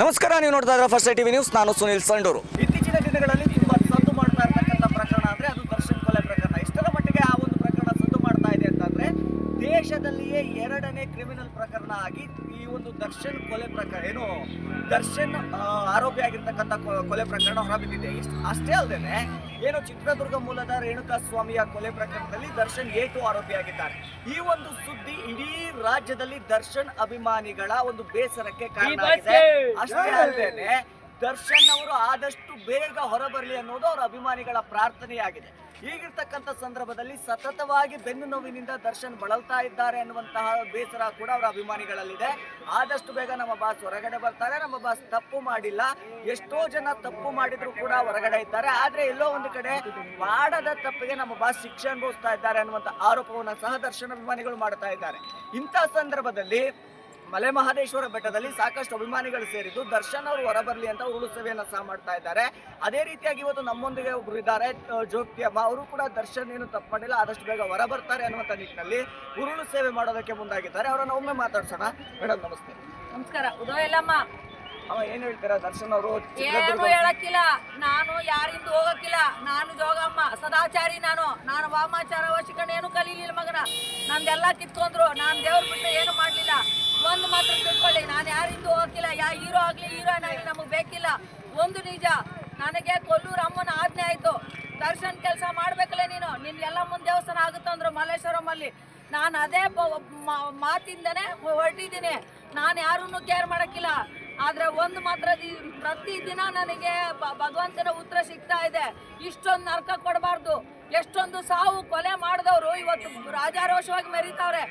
ನಮಸ್ಕಾರ ನೀವು ನೋಡ್ತಾ ಇದ್ರೆ ಫಸ್ಟ್ ಟಿವಿ ನ್ಯೂಸ್ ನಾನು ಸುನಿಲ್ ಸಂಡೂರು. ಇತ್ತೀಚಿನ ದಿನಗಳಲ್ಲಿ ತುಂಬಾ ಸದ್ದು ಮಾಡ್ತಾ ಇರ್ತಕ್ಕಂಥ ಪ್ರಕರಣ ಅಂದ್ರೆ ಅದು ದರ್ಶನ್ ಕೊಲೆ ಪ್ರಕರಣ ಎಷ್ಟರ ಮಟ್ಟಿಗೆ ಆ ಒಂದು ಪ್ರಕರಣ ಸದ್ದು ಮಾಡ್ತಾ ಇದೆ ಅಂತಂದ್ರೆ ದೇಶದಲ್ಲಿಯೇ ಎರಡನೇ ಕ್ರಿಮಿನಲ್ ಪ್ರಕರಣ ಆಗಿ ಈ ಒಂದು ದರ್ಶನ್ ಕೊಲೆ ಪ್ರಕರಣ ಏನು ದರ್ಶನ್ ಆರೋಪಿ ಆಗಿರ್ತಕ್ಕಂಥ ಕೊಲೆ ಪ್ರಕರಣ ಹೊರಬಿದ್ದಿದೆ. ಅಷ್ಟೇ ಅಲ್ಲದೆ ಏನು ಚಿತ್ರದುರ್ಗ ಮೂಲದ ರೇಣುಕಾ ಸ್ವಾಮಿಯ ಕೊಲೆ ಪ್ರಕರಣದಲ್ಲಿ ದರ್ಶನ್ ಏಟು ಆರೋಪಿಯಾಗಿದ್ದಾರೆ ಈ ಒಂದು ಸುದ್ದಿ ಇಡೀ ರಾಜ್ಯದಲ್ಲಿ ದರ್ಶನ್ ಅಭಿಮಾನಿಗಳ ಒಂದು ಬೇಸರಕ್ಕೆ ಕಾರಣ ಆಗಿದೆ. ಅಷ್ಟೇ ಅಲ್ಲದೆ ದರ್ಶನ್ ಅವರು ಆದಷ್ಟು ಬೇಗ ಹೊರಬರಲಿ ಅನ್ನೋದು ಅವರ ಅಭಿಮಾನಿಗಳ ಪ್ರಾರ್ಥನೆಯಾಗಿದೆ. ಈಗಿರ್ತಕ್ಕಂಥ ಸಂದರ್ಭದಲ್ಲಿ ಸತತವಾಗಿ ಬೆನ್ನು ನೋವಿನಿಂದ ದರ್ಶನ್ ಬಳಲ್ತಾ ಇದ್ದಾರೆ ಅನ್ನುವಂತಹ ಬೇಸರ ಕೂಡ ಅವರ ಅಭಿಮಾನಿಗಳಲ್ಲಿದೆ. ಆದಷ್ಟು ಬೇಗ ನಮ್ಮ ಬಾಸ್ ಹೊರಗಡೆ ಬರ್ತಾರೆ, ನಮ್ಮ ಬಾಸ್ ತಪ್ಪು ಮಾಡಿಲ್ಲ. ಎಷ್ಟೋ ಜನ ತಪ್ಪು ಮಾಡಿದ್ರು ಕೂಡ ಹೊರಗಡೆ ಇದ್ದಾರೆ. ಆದ್ರೆ ಎಲ್ಲೋ ಒಂದು ಕಡೆ ಮಾಡದ ತಪ್ಪಿಗೆ ನಮ್ಮ ಬಾಸ್ ಶಿಕ್ಷೆ ಅನುಭವಿಸ್ತಾ ಇದ್ದಾರೆ ಅನ್ನುವಂಥ ಆರೋಪವನ್ನು ಸಹ ದರ್ಶನ್ ಅಭಿಮಾನಿಗಳು ಮಾಡ್ತಾ ಇದ್ದಾರೆ. ಇಂಥ ಸಂದರ್ಭದಲ್ಲಿ ಮಲೆ ಮಹದೇಶ್ವರ ಬೆಟ್ಟದಲ್ಲಿ ಸಾಕಷ್ಟು ಅಭಿಮಾನಿಗಳು ಸೇರಿದ್ದು ದರ್ಶನ್ ಅವರು ಹೊರಬರಲಿ ಅಂತ ಉರುಳು ಸೇವೆಯನ್ನು ಸಹ ಮಾಡ್ತಾ ಇದ್ದಾರೆ. ಅದೇ ರೀತಿಯಾಗಿ ಇವತ್ತು ನಮ್ಮೊಂದಿಗೆ ಒಬ್ರು ಇದ್ದಾರೆ ಜ್ಯೋತಿಯಮ್ಮ ಜ್ಯೋತಿ ಅಮ್ಮ ಅವರು ಕೂಡ ದರ್ಶನ್ ಏನು ತಪ್ಪು ಮಾಡಿಲ್ಲ ಆದಷ್ಟು ಬೇಗ ಹೊರ ಬರ್ತಾರೆ ಅನ್ನುವಂಥ ನಿಟ್ಟಿನಲ್ಲಿ ಉರುಳು ಸೇವೆ ಮಾಡೋದಕ್ಕೆ ಮುಂದಾಗಿದ್ದಾರೆ. ಅವರನ್ನು ಒಮ್ಮೆ ಮಾತಾಡ್ಸೋಣ. ಮೇಡಮ್ ನಮಸ್ತೆ. ನಮಸ್ಕಾರ. ಉದಯ ಇಲ್ಲಮ್ಮ ಅವ ಏನ್ ಹೇಳ್ತೀರಾ? ದರ್ಶನ್ ಅವರು ಏನು ಹೇಳಕ್ಕಿಲ್ಲ. ನಾನು ಯಾರಿಂದ ಹೋಗಕ್ಕಿಲ್ಲ. ನಾನು ಜೋಗಮ್ಮ ಸದಾಚಾರಿ ನಾನು. ನಾನು ವಾಮಾಚಾರ ವಶಿಕಣ ಏನು ಕಲೀಲಿಲ್ಲ ಮಗನ. ನಂದೆಲ್ಲ ಕಿತ್ಕೊಂಡ್ರು. ನಾನು ದೇವ್ರ ಬಿಟ್ಟು ಏನು ಮಾಡ್ಲಿಲ್ಲ ಒಂದು ಮಾತ್ರ ತಿಳ್ಕೊಳ್ಳಿ ನಾನು ಯಾರಿಂದ ಹೋಗಕ್ಕಿಲ್ಲ ಯಾ ಹೀರೋ ಆಗ್ಲಿ ಹೀರೋಯಿನ್ ಆಗ್ಲಿ ನಮಗೆ ಬೇಕಿಲ್ಲ ಒಂದು ನಿಜ, ನನಗೆ ಕೊಲ್ಲೂರು ಅಮ್ಮನ ಆಜ್ಞೆ ಆಯ್ತು. ದರ್ಶನ್ ಕೆಲಸ ಮಾಡ್ಬೇಕಲ್ಲೇ ನೀನು. ನಿನ್ ಎಲ್ಲ ಮುಂದೆ ದೇವಸ್ಥಾನ ಅಂದರು ಮಲ್ಲೇಶ್ವರಮಲ್ಲಿ ನಾನು ಅದೇ ಮಾತಿಂದನೇ ಹೊರಟಿದ್ದೀನಿ. ನಾನು ಯಾರನ್ನು ಕೇರ್ ಮಾಡಕ್ಕಿಲ್ಲ. ಆದ್ರೆ ಒಂದು ಮಾತ್ರ ಪ್ರತಿ ದಿನ ನನಗೆ ಭಗವಂತನ ಉತ್ತರ ಸಿಗ್ತಾ ಇದೆ. ಇಷ್ಟೊಂದು ನರ್ಕ ಕೊಡಬಾರ್ದು. ಎಷ್ಟೊಂದು ಸಾವು ಕೊಲೆ ಮಾಡಿದವರು ಇವತ್ತು ರಾಜಾರೋಷವಾಗಿ ಮೆರೀತಾವ್ರೆ.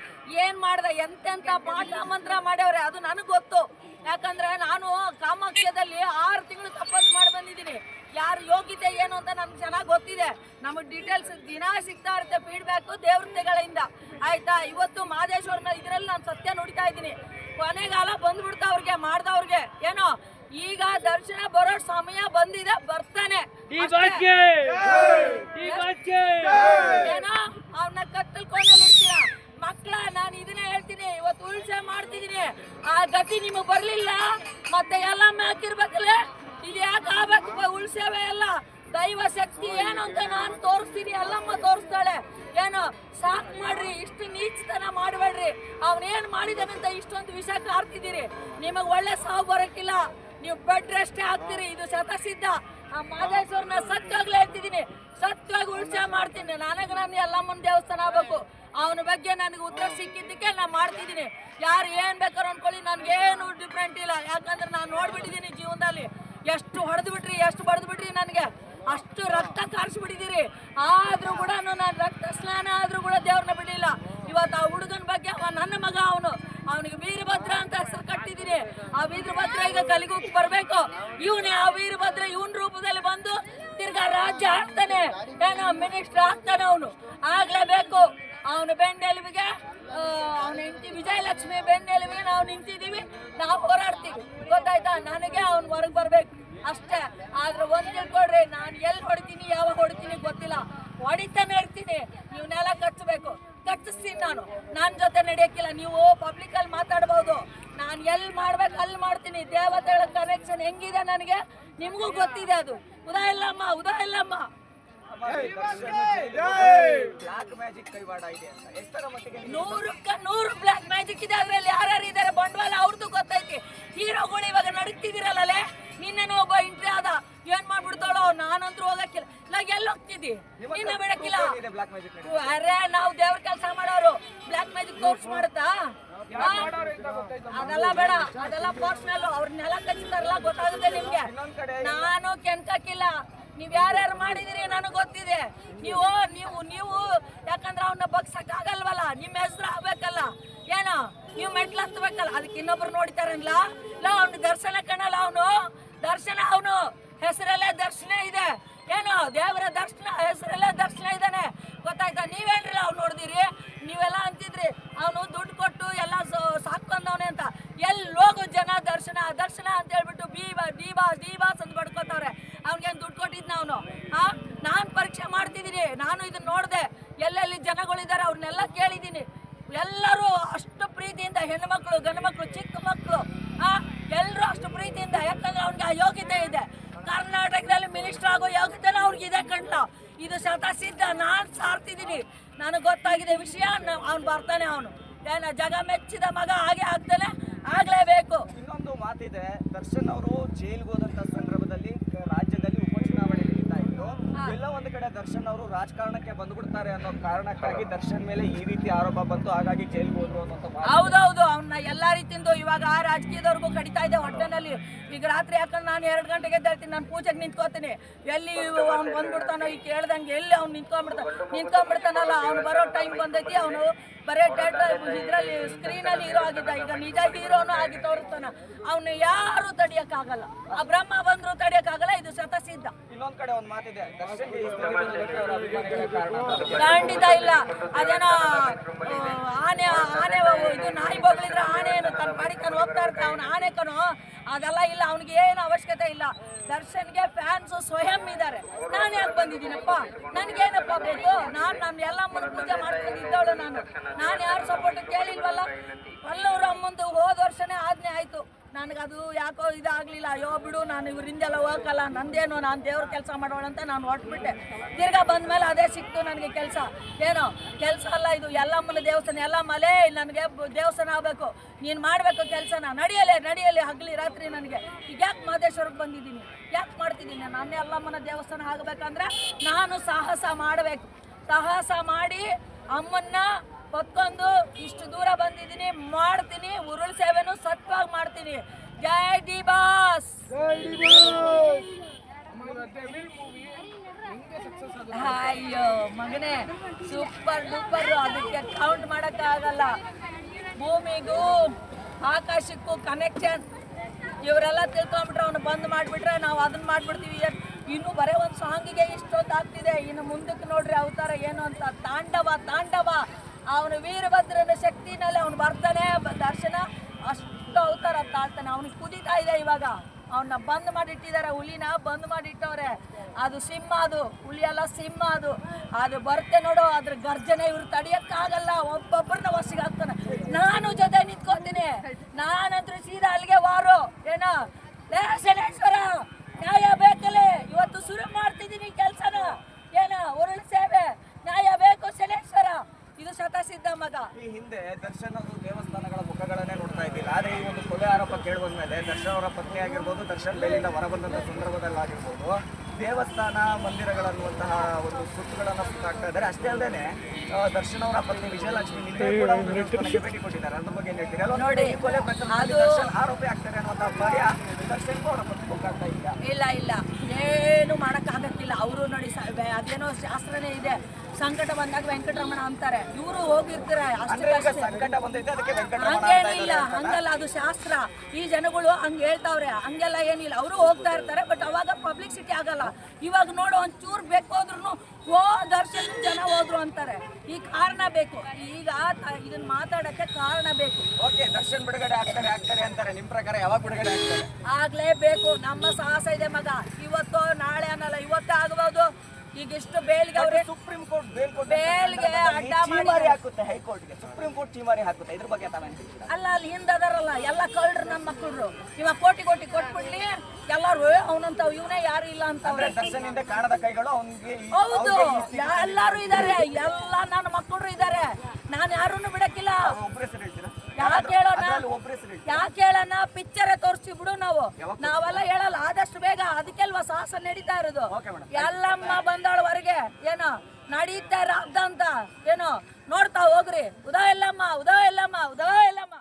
ಏನ್ ಮಾಡ್ದೆ? ಎಂತೆಂತ ಪಾಠ ಮಂತ್ರ ಮಾಡ್ಯವ್ರೆ? ಅದು ನನಗೆ ಗೊತ್ತು. ಯಾಕಂದ್ರೆ ನಾನು ಕಾಮಾಕ್ಷದಲ್ಲಿ ಆರು ತಿಂಗಳು ತಪಸ್ ಮಾಡಿ ಬಂದಿದ್ದೀನಿ. ಯಾರ ಯೋಗ್ಯತೆ ಏನು ಅಂತ ನನ್ಗೆ ಚೆನ್ನಾಗಿ ಗೊತ್ತಿದೆ. ನಮಗೆ ಡೀಟೇಲ್ಸ್ ದಿನ ಸಿಗ್ತಾ ಇರುತ್ತೆ ಫೀಡ್ಬ್ಯಾಕು ದೇವತೆಗಳಿಂದ ಆಯ್ತಾ? ಇವತ್ತು ಮಹದೇಶ್ವರನ ಇದರಲ್ಲಿ ನಾನು ಸತ್ಯ ನುಡಿತಾ ಇದ್ದೀನಿ. ಕೊನೆಗಾಲ ಬಂದ್ಬಿಡ್ತ ಅವ್ರಿಗೆ ಮಾಡ್ದವ್ರಿಗೆ ಏನೋ ಈಗ ದರ್ಶನ ಬರೋ ಸಮಯ ಬಂದಿದೆ ಬರ್ತಾನೆ. ಏನೋ ಅವನ್ನ ಕತ್ತಲ್ ಕೋಣೆಯಲ್ಲಿ ಮಕ್ಕಳ ನಾನು ಇದನ್ನೇ ಹೇಳ್ತೀನಿ ಇವತ್ತು ಉಳ್ಸೆ ಮಾಡ್ತಿದೀನಿ. ಆ ಗತಿ ನಿಮಗೆ ಬರ್ಲಿಲ್ಲ ಮತ್ತೆ ಎಲ್ಲ ಹಾಕಿರ್ಬೇಕಲ್ಲ ಇದು ಯಾಕೆ ಆಗ್ಬೇಕು? ಉಳ್ಸೇವೆ ಎಲ್ಲ ದೈವ ಶಕ್ತಿ ಏನು ಅಂತ ನಾನು ತೋರಿಸ್ತೀನಿ ಎಲ್ಲಮ್ಮ ತೋರಿಸ್ತಾಳೆ. ಏನೋ ಸಾಕ್ ಮಾಡ್ರಿ ಇಷ್ಟು ನೀಚತನ ಮಾಡಬೇಡ್ರಿ ಅವನೇನ್ ಅಂತ ಇಷ್ಟೊಂದು ವಿಷ ಕಾರ್ತಿದ್ದೀರಿ ನಿಮಗೆ ಒಳ್ಳೆ ಸಾವು ಬರೋಕ್ಕಿಲ್ಲ ನೀವು ಬೆಡ್ ರೆಸ್ಟೇ ಆಗ್ತೀರಿ ಇದು ಶತಸಿದ್ಧ. ಆ ಮಾದೇಶ್ವರನ ಸತ್ಯವಾಗ್ಲೇ ಹೇಳ್ತಿದ್ದೀನಿ. ಸತ್ಯವಾಗಿ ಉಳ್ಸೆ ಮಾಡ್ತೀನಿ. ನನಗೆ ನಾನು ಎಲ್ಲಮ್ಮನ ದೇವಸ್ಥಾನ ಆಗ್ಬೇಕು. ಅವನ ಬಗ್ಗೆ ನನಗೆ ಉತ್ತರ ಸಿಕ್ಕಿದ್ದಕ್ಕೆ ನಾನು ಮಾಡ್ತಿದ್ದೀನಿ. ಯಾರು ಏನು ಬೇಕಾದ್ರು ಅನ್ಕೊಳ್ಳಿ. ನನಗೇನು ಡಿಫ್ರೆಂಟ್ ಇಲ್ಲ. ಯಾಕಂದ್ರೆ ನಾನು ನೋಡ್ಬಿಟ್ಟಿದ್ದೀನಿ ಜೀವನದಲ್ಲಿ. ಎಷ್ಟು ಹೊಡೆದು ಬಿಟ್ರಿ ಎಷ್ಟು ಬಡ್ದು ಬಿಟ್ರಿ ನನಗೆ. ಅಷ್ಟು ರಕ್ತ ಕಾರ್ಸ್ಬಿಟ್ಟಿದ್ದೀರಿ. ಆದ್ರೂ ಕೂಡ ನಾನು ರಕ್ತ ಸ್ನಾನ ಆದ್ರೂ ಕೂಡ ದೇವ್ರನ್ನ ಬಿಡಲಿಲ್ಲ. ಇವತ್ತು ಆ ಹುಡುಗನ ಬಗ್ಗೆ ಅವ ನನ್ನ ಮಗ ಅವನು. ಅವನಿಗೆ ವೀರಭದ್ರ ಅಂತ ಹೆಸರು ಕಟ್ಟಿದ್ದೀನಿ ಆ ವೀರಭದ್ರ ಈಗ ಕಲಿಗೋಗಿ ಬರ್ಬೇಕು. ಇವನೇ ಆ ವೀರಭದ್ರ ಇವನ್ ರೂಪದಲ್ಲಿ ಬಂದು ತಿರ್ಗಾ ರಾಜ್ಯ ಆಗ್ತಾನೆ ಏನೋ ಮಿನಿಸ್ಟರ್ ಆಗ್ತಾನೆ ಅವನು. ಆಗ್ಲೇಬೇಕು. ಅವನ ಬೆನ್ನೆಲುಬಿಗೆ ಅವನ ಹೆಂಡತಿ ವಿಜಯಲಕ್ಷ್ಮಿ ಬೆನ್ನೆಲುಬಿಗೆ ನಾವು ನಿಂತಿದ್ದೀವಿ. ನಾವು ಹೋರಾಡ್ತೀವಿ. ಗೊತ್ತಾಯ್ತಾ? ನನಗೆ ಅವ್ನು ಹೊರಗೆ ಬರ್ಬೇಕು. ಅಷ್ಟೇ. ಆದ್ರೆ ಒಂದ್ ತಿಳ್ಕೊಡ್ರಿ ನಾನು ಎಲ್ಲಿ ಹೊಡಿತೀನಿ, ಯಾವಾಗ ಹೊಡಿತೀನಿ ಗೊತ್ತಿಲ್ಲ. ಹೊಡಿತಾನೆ ಇರ್ತೀನಿ. ಇವನ್ನೆಲ್ಲ ಕಚ್ಚಬೇಕು ಕಚ್ಚಿಸ್ತೀನಿ ನಾನು. ನನ್ನ ಜೊತೆ ನಡೆಯಕ್ಕಿಲ್ಲ ನೀವು ಪಬ್ಲಿಕ್ ಅಲ್ಲಿ ಮಾತಾಡ್ಬೋದು. ನಾನು ಎಲ್ಲಿ ಮಾಡ್ಬೇಕು ಅಲ್ಲಿ ಮಾಡ್ತೀನಿ. ದೇವತೆಗಳ ಕನೆಕ್ಷನ್ ಹೆಂಗಿದೆ ನನಗೆ? ನಿಮಗೂ ಗೊತ್ತಿದೆ ಅದು. ಉದಾ ಇಲ್ಲಮ್ಮ ಉದಾ ಇಲ್ಲಮ್ಮ ನೂರಕ್ಕ ನೂರು ಬ್ಲಾಕ್ ಮ್ಯಾಜಿಕ್ ಇದೆ ಅದ್ರಲ್ಲಿ. ಯಾರ್ಯಾರು ಇದಾರೆ? ಬಂಡವಾಳ ಅವ್ರದ್ದು ಗೊತ್ತೈತಿ. ಹೀರೋಗಳು ಇವಾಗ ನಡೀತಿದಿರಲ್ಲೇ ನಿನ್ನೆ ಒಬ್ಬ ಇಂಟ್ರಿ ಆದ. ಏನ್ ಮಾಡ್ಬಿಡ್ತಾಳೋ? ನಾನಂತೂ ಹೋಗಕ್ಕಿಲ್ಲ. ಇಲ್ಲ ಎಲ್ಲಿ ಹೋಗ್ತಿದ್ದಿ? ನಿನ್ನ ಬಿಡಕ್ಕಿಲ್ಲ ಅರೆ ನಾವು ದೇವ್ರ ಕೆಲಸ ಮಾಡೋರು. ಬ್ಲಾಕ್ ಮ್ಯಾಜಿಕ್ ತೋರ್ಸ್ ಮಾಡುತ್ತಾ? ಅದೆಲ್ಲ ಬೇಡ ಅದೆಲ್ಲ ಪರ್ಸನಲ್ ನೆಲ ಕಚ್ಚಿದಾರಲ್ಲ ಗೊತ್ತಾಗುತ್ತೆ ನಿಮ್ಗೆ. ನಾನು ಕೆನ್ಕಕ್ಕಿಲ್ಲ ನೀವ್ ಯಾರ್ಯಾರು ಮಾಡಿದಿರಿ ನನಗೆ ಗೊತ್ತಿದೆ. ನೀವು ನೀವು ನೀವು ಯಾಕಂದ್ರೆ ಅವನ್ನ ಬಗ್ಸಕ್ ಆಗಲ್ವಲ್ಲ ನಿಮ್ಮ ಹೆಸರು ಆಗ್ಬೇಕಲ್ಲ. ಏನೋ? ನೀವು ಮೆಟ್ಲು ಹತ್ಬೇಕಲ್ಲ. ಅದಕ್ಕೆ ಇನ್ನೊಬ್ರು ನೋಡ್ತಾರಲ್ಲ ಅವ್ನ ದರ್ಶನ ಕಣಲ್ಲ ಅವನು. ದರ್ಶನ ಅವನು. ಹೆಸರಲ್ಲೇ ದೇವರ ದರ್ಶನ, ಹೆಸರೆಲ್ಲ ದರ್ಶನ ಇದ್ದಾನೆ. ಗೊತ್ತಾಯ್ತಾ? ನೀವೇನ್ರಿ ಅವ್ನು ನೋಡಿದಿರಿ? ನೀವೆಲ್ಲ ಅಂತಿದ್ರಿ, ಅವನು ದುಡ್ಡು ಕೊಟ್ಟು ಎಲ್ಲ ಸಾಕೊಂಡವನೆ ಅಂತ. ಎಲ್ಲಿ ಜನ ದರ್ಶನ ದರ್ಶನ ಅಂತ ಹೇಳ್ಬಿಟ್ಟು ಬಿ ಬಾ ಡಿ ಅಂತ ಅವ್ನಿಗೇನು ದುಡ್ಡು ಕೊಟ್ಟಿದ್ನ ಅವನು? ಆ? ನಾನು ಪರೀಕ್ಷೆ ಮಾಡ್ತಿದ್ದೀನಿ. ನಾನು ಇದನ್ನ ನೋಡಿದೆ. ಎಲ್ಲೆಲ್ಲಿ ಜನಗಳಿದ್ದಾರೆ ಅವ್ರನ್ನೆಲ್ಲ ಕೇಳಿದ್ದೀನಿ. ಎಲ್ಲರೂ ಅಷ್ಟು ಪ್ರೀತಿಯಿಂದ ಹೆಣ್ಮಕ್ಳು ಗಂಡು ಚಿಕ್ಕ ಮಕ್ಕಳು ಆ? ಎಲ್ಲರೂ ಅಷ್ಟು ಪ್ರೀತಿಯಿಂದ, ಯಾಕಂದ್ರೆ ಅವ್ನಿಗೆ ಯೋಗ್ಯತೆ ಇದೆ. ಕರ್ನಾಟಕದಲ್ಲಿ ಮಿನಿಸ್ಟರ್ ಆಗೋ ಯೋಗ್ಯತೆ ಇದೆ ಕಂಡ ಇದು ಶತಸಿದ್ಧ ನಾನು ಸಾರ್ತಿದ್ದೀನಿ ನನಗೆ ಗೊತ್ತಾಗಿದೆ ವಿಷಯ. ಅವ್ನು ಬರ್ತಾನೆ ಅವನು. ಏನ ಜಗ ಮೆಚ್ಚಿದ ಮಗ ಹಾಗೆ ಆಗ್ತಾನೆ. ಆಗ್ಲೇಬೇಕು. ಇನ್ನೊಂದು ಮಾತಿದೆ, ದರ್ಶನ್ ಅವರು ಜೈಲ್ಗೆ ಹೋದಂತ ಸಂದರ್ಭದಲ್ಲಿ ಕ- ರಾಜ್ಯದಲ್ಲಿ ಉಪಚುನಾವಣೆ ನಡೀತಾ ಇತ್ತು ಎಲ್ಲ ಒಂದು ಕಡೆ ದರ್ಶನ್ ಅವರು ರಾಜಕಾರಣಕ್ಕೆ ಬಂದ್ಬಿಡ್ತಾರೆ ಅನ್ನೋ ಕಾರಣಕ್ಕಾಗಿ ದರ್ಶನ್ ಮೇಲೆ ಈ ರೀತಿ ಆರೋಪ ಬಂತು. ಹಾಗಾಗಿ ಜೈಲ್ಗೆ ಹೋದ್ರು ಹೌದೌದು ಅವ್ನ ಎಲ್ಲಾ ರೀತಿಯಿಂದ ಇವಾಗ ಆ ರಾಜಕೀಯದವ್ರಿಗೂ ಕಡಿತಾ ಇದೆ ಹೊಟ್ಟೆನಲ್ಲಿ. ಈಗ ರಾತ್ರಿ ಯಾಕಂದ್ರೆ ನಾನು ಎರಡು ಗಂಟೆಗೆ ಎದ್ದೇಳ್ತೀನಿ ನಾನು ಪೂಜೆಗೆ ನಿಂತ್ಕೋತೀನಿ. ಎಲ್ಲಿ ಅವ್ನು ಬಂದ್ಬಿಡ್ತಾನೋ ಈಗ ಕೇಳ್ದಂಗೆ ಎಲ್ಲಿ ಅವ್ನು ನಿಂತ್ಕೊಂಡ್ಬಿಡ್ತಾನ ನಿಂತ್ಕೊಂಡ್ಬಿಡ್ತಾನಲ್ಲ ಅವ್ನು ಬರೋ ಟೈಮ್ ಬಂದೈತಿ ಅವನು ಬರೇ ಇದರಲ್ಲಿ ಸ್ಕ್ರೀನಲ್ಲಿ ಹೀರೋ ಆಗಿದ್ದ ಈಗ ನಿಜ ಹೀರೋನು ಆಗಿ ತೋರಿಸ್ತಾನ. ಅವನು ಯಾರು ತಡಿಯಕ್ಕಾಗಲ್ಲ. ಆ ಬ್ರಹ್ಮ ಬಂದರೂ ತಡಿಯಕ್ಕಾಗಲ್ಲ ಇದು ಶತಸಿದ್ಧ. ಇನ್ನೊಂದು ಕಡೆ ಒಂದು ಮಾತಿದೆ. ಖಂಡಿತ ಇಲ್ಲ. ಅದೇನೋ ಆನೆ ಆನೆ ಇದು ನಾಯಿ ಬಗ್ಲಿದ್ರೆ ಆನೆ ಏನು ತನ್ನ ತಾನು ಹೋಗ್ತಾ ಇರ್ತಾನೆ ಅವನ ಆನೆ ಕನು ಅದೆಲ್ಲ ಇಲ್ಲ. ಅವನಿಗೆ ಏನು ಅವಶ್ಯಕತೆ ಇಲ್ಲ. ದರ್ಶನ್ಗೆ ಫ್ಯಾನ್ಸು ಸ್ವಯಂ ಇದ್ದಾರೆ. ನಾನು ಯಾಕೆ ಬಂದಿದ್ದೀನಪ್ಪ? ನನಗೇನಪ್ಪ ಬೇಕು ನಾನು ನಮ್ ಎಲ್ಲ ಪೂಜೆ ಮಾಡ್ಕೊಂಡಿದ್ದವಳು ನಾನು. ನಾನು ಯಾರು ಸಪೋರ್ಟ್ ಕೇಳಿಲ್ವಲ್ಲ? ಅಲ್ಲೂರು ಅಮ್ಮಂದು ಹೋದ ಆಯ್ತು ನನಗದು ಯಾಕೋ ಇದಾಗಲಿಲ್ಲ. ಅಯ್ಯೋ ಬಿಡು, ನಾನು ಇವರಿಂದೆಲ್ಲ ಹೋಗಲ್ಲ ನಂದೇನು, ನಾನು ದೇವ್ರ ಕೆಲಸ ಮಾಡೋಣ ಅಂತ ನಾನು ಹೊರಟ್ಬಿಟ್ಟೆ. ತಿರ್ಗಾ ಬಂದ್ಮೇಲೆ ಅದೇ ಸಿಕ್ತು ನನಗೆ ಕೆಲಸ. ಏನೋ, ಕೆಲಸ ಅಲ್ಲ ಇದು. ಎಲ್ಲಮ್ಮನ ದೇವಸ್ಥಾನ ಎಲ್ಲ ಮಲೆ ನನಗೆ ದೇವಸ್ಥಾನ ಆಗಬೇಕು. ನೀನು ಮಾಡಬೇಕು ಕೆಲಸನ. ನಡೆಯಲೇ, ನಡೆಯಲಿ ಹಗಲಿ ರಾತ್ರಿ ನನಗೆ. ಈಗ ಯಾಕೆ ಮಹದೇಶ್ವರಕ್ಕೆ ಬಂದಿದ್ದೀನಿ? ಯಾಕೆ ಮಾಡ್ತಿದ್ದೀನಿ? ನಾನು ಎಲ್ಲಮ್ಮನ ದೇವಸ್ಥಾನ ಆಗಬೇಕಂದ್ರೆ ನಾನು ಸಾಹಸ ಮಾಡಬೇಕು. ಸಾಹಸ ಮಾಡಿ ಅಮ್ಮನ್ನ ಹೊತ್ಕೊಂಡು ಇಷ್ಟು ದೂರ ಬಂದಿದ್ದೀನಿ. ಮಾಡ್ತೀನಿ. ಉರುಳು ಸೇವೆನೂ ಸತ್ವಾಗಿ ಮಾಡ್ತೀನಿ. ಜೈ ಡಿ ಬಾಸ್. ಅಯ್ಯೋ ಮಗನೇ ಸೂಪರ್ ಡೂಪರ್ ಅದಕ್ಕೆ ಕೌಂಟ್ ಮಾಡೋಕ್ಕಾಗಲ್ಲ. ಭೂಮಿಗೂ ಆಕಾಶಕ್ಕೂ ಕನೆಕ್ಷನ್ ಇವರೆಲ್ಲ ತಿಳ್ಕೊಂಬಿಟ್ರೆ ಅವನು ಬಂದ್ ಮಾಡಿಬಿಟ್ರೆ ನಾವು ಅದನ್ನ ಮಾಡ್ಬಿಡ್ತೀವಿ. ಇನ್ನು ಬರೀ ಒಂದು ಸಾಂಗಿಗೆ ಇಷ್ಟೊತ್ತು ಆಗ್ತಿದೆ ಇನ್ನು ಮುಂದಕ್ಕೆ ನೋಡ್ರಿ ಅವತಾರ ಏನು ಅಂತ. ತಾಂಡವ ತಾಂಡವ. ಅವನು ವೀರಭದ್ರನ ಶಕ್ತಿನಲ್ಲಿ ಅವನು ಬರ್ತಾನೆ. ದರ್ಶನ. ಅವತಾರ ತಾಳ್ತಾನೆ ಅವನಿಗೆ ಕುದೀತಾ ಇದೆ ಇವಾಗ. ಅವನ್ನ ಬಂದ್ ಮಾಡಿಟ್ಟಿದ್ದಾರೆ, ಹುಲಿನ ಬಂದ್ ಮಾಡಿಟ್ಟವ್ರೆ. ಅದು ಸಿಂಹ ಅದು. ಹುಲಿ ಅಲ್ಲ ಸಿಂಹ ಅದು. ಅದು ಬರುತ್ತೆ ನೋಡು, ಅದ್ರ ಗರ್ಜನೆ ಇವ್ರು ತಡಿಯಕ್ಕಾಗಲ್ಲ. ಒಬ್ಬೊಬ್ಬರನ್ನ ವಸಿಗೆ ಹಾಕ್ತಾನೆ. ನಾನು ಜೊತೆ ನಿಂತ್ಕೋತೀನಿ. ನಾನಂತೂ ಸೀದಾ ಅಲ್ಲಿಗೆ ವಾರು. ಏನ? ಶನೇಶ್ವರ, ನ್ಯಾಯ ಬೇಕಲ್ಲಿ? ಇವತ್ತು ಶುರು ಮಾಡ್ತಿದ್ದೀನಿ ಕೆಲ್ಸನ. ಏನ? ಉರುಳು ಸೇವೆ. ನ್ಯಾಯ ಬೇಕು ಶನೇಶ್ವರ. ಇದು ಶತಸಿದ್ಧ ಮಗ. ಈ ಹಿಂದೆ ದರ್ಶನ ದೇವಸ್ಥಾನಗಳ ಮುಖಗಳನ್ನೇ ನೋಡ್ತಾ ಇದ್ದಿಲ್ಲ ಆದರೆ ಈ ಒಂದು ಕೊಲೆ ಆರೋಪ ಕೇಳಿಬಂದ ಮೇಲೆ ದರ್ಶನ್ ಅವರ ಪತ್ನಿ ಆಗಿರ್ಬೋದು ದರ್ಶನ್ ಮೇಲಿಂದ ಹೊರಬಂದಂಥ ಸಂದರ್ಭದಲ್ಲಾಗಿರ್ಬೋದು ದೇವಸ್ಥಾನ ಮಂದಿರಗಳನ್ನುವಂತಹ ಒಂದು ಸುತ್ತುಗಳನ್ನು ಸುತ್ತಾಕ್ತಾ ಇದ್ದಾರೆ. ಅಷ್ಟೇ ಅಲ್ಲದೆ ದರ್ಶನ್ ಅವರ ಪತ್ನಿ ವಿಜಯಲಕ್ಷ್ಮಿ ಭೇಟಿ ಕೊಟ್ಟಿದ್ದಾರೆ. ಅದ್ರ ಬಗ್ಗೆ ಏನ್ ಹೇಳ್ತೀರಿ? ಅಲ್ಲ ನೋಡಿ ಈ ಕೊಲೆ ಪ್ರಕರಣ ದರ್ಶನ್ ಆರೋಪಿ ಆಗ್ತಾರೆ ಅನ್ನುವಂತಹ ಭಯ ದರ್ಶನ್ ಅವರ ಪತ್ನಿ ಹೋಗ್ತಾ ಇಲ್ಲ. ಇಲ್ಲ ಇಲ್ಲ. ಏನು ಮಾಡೋಕ್ಕಾಗಕ್ಕಿಲ್ಲ. ಅವರು ನೋಡಿ ಅದೇನೋ ಶಾಸ್ತ್ರನೇ ಇದೆ. ಸಂಕಟ ಬಂದಾಗ ವೆಂಕಟರಮಣ ಅಂತಾರೆ. ಇವರು ಹೋಗಿರ್ತಾರೆ ಹಂಗೇನಿಲ್ಲ ಹಂಗಲ್ಲ ಅದು ಶಾಸ್ತ್ರ. ಈ ಜನಗಳು ಹಂಗೆ ಹೇಳ್ತಾವ್ರೆ ಹಂಗೆಲ್ಲ ಏನಿಲ್ಲ. ಅವರು ಹೋಗ್ತಾ ಇರ್ತಾರೆ ಬಟ್ ಅವಾಗ ಪಬ್ಲಿಸಿಟಿ ಆಗಲ್ಲ. ಇವಾಗ ನೋಡು ಒಂಚೂರು ಬೇಕು ಹೋದ್ರು ಓ ದರ್ಶನ ಜನ ಹೋದ್ರು ಅಂತಾರೆ. ಈ ಕಾರಣ ಬೇಕು. ಈಗ ಇದನ್ನ ಮಾತಾಡಕ್ಕೆ ಕಾರಣ ಬೇಕು. ಓಕೆ ದರ್ಶನ್ ಬಿಡುಗಡೆ ಆಗ್ತಾರೆ ಆಗ್ತಾರೆ ಅಂತಾರೆ. ನಿಮ್ ಪ್ರಕಾರ ಯಾವಾಗ ಬಿಡುಗಡೆ ಆಗ್ತಾರೆ ಆಗ್ಲೇಬೇಕು. ನಮ್ಮ ಸಾಹಸ ಇದೆ ಮಗ. ಇವತ್ತು ನಾಳೆ ಅನ್ನಲ್ಲ ಇವತ್ತೇ ಆಗಬಹುದು ಈಗ ಎಷ್ಟು ಬೇಲ್ಗೆ ಅವ್ರೆ ಸುಪ್ರೀಂ ಕೋರ್ಟ್ ಬೇಲ್ ಕೊಟ್ಟ ಬೇಲ್ಗೆ ಅಡ್ಡ ಚೀಮಾರಿ ಮಾಡಿದ್ದಾರೆ. ಹಾಕುತ್ತೆ ಹೈಕೋರ್ಟ್ಗೆ. ಸುಪ್ರೀಂ ಕೋರ್ಟ್ ಚೀಮಾರಿ ಹಾಕುತ್ತೆ. ಇದ್ರ ಬಗ್ಗೆ ತಾನೆ ಅಲ್ಲ ಅಲ್ಲಿ ಹಿಂದದಾರಲ್ಲ ಎಲ್ಲ ಕಳ್ರು ನಮ್ಮ ಮಕ್ಕಳು ಇವ ಕೋಟಿ ಕೋಟಿ ಕೊಟ್ಬಿಡ್ಲಿ ಎಲ್ಲರೂ ಅವನಂತ ಇವನೇ ಯಾರು ಇಲ್ಲ ಅಂತ ದರ್ಶನಿಂದ ದರ್ಶನ್ ಕಾಣದ ಕೈಗಳು ಅವನಿಗೆ ಹೌದು ಎಲ್ಲರೂ ಇದ್ದಾರೆ ಎಲ್ಲ ನನ್ನ ಮಕ್ಕಳು ಇದ್ದಾರೆ ನಾನು ಯಾರನ್ನು ಬಿಡಕ್ಕಿಲ್ಲ. ಯಾಕೆ ಹೇಳೋಣ? ಯಾಕೆ ಹೇಳೋಣ? ಪಿಕ್ಚರೇ ತೋರಿಸ್ತೀವಿ ಬಿಡು ನಾವು. ನಾವೆಲ್ಲ ಹೇಳಲ್ಲ ಆದಷ್ಟು ಬೇಗ ಅದಕ್ಕೆಲ್ವಾ ಸಾಹಸ ನಡೀತಾ ಇರೋದು? ಎಲ್ಲಮ್ಮ ಬಂದಾಳ ಬಂದವಳವರೆಗೆ ಏನೋ ನಡೀತಾ ರಾಗ್ದ ಅಂತ ಏನೋ ನೋಡ್ತಾ ಹೋಗ್ರಿ. ಉದಯ ಎಲ್ಲಮ್ಮ ಉದಯ ಎಲ್ಲಮ್ಮ ಉದಯ ಎಲ್ಲಮ್ಮ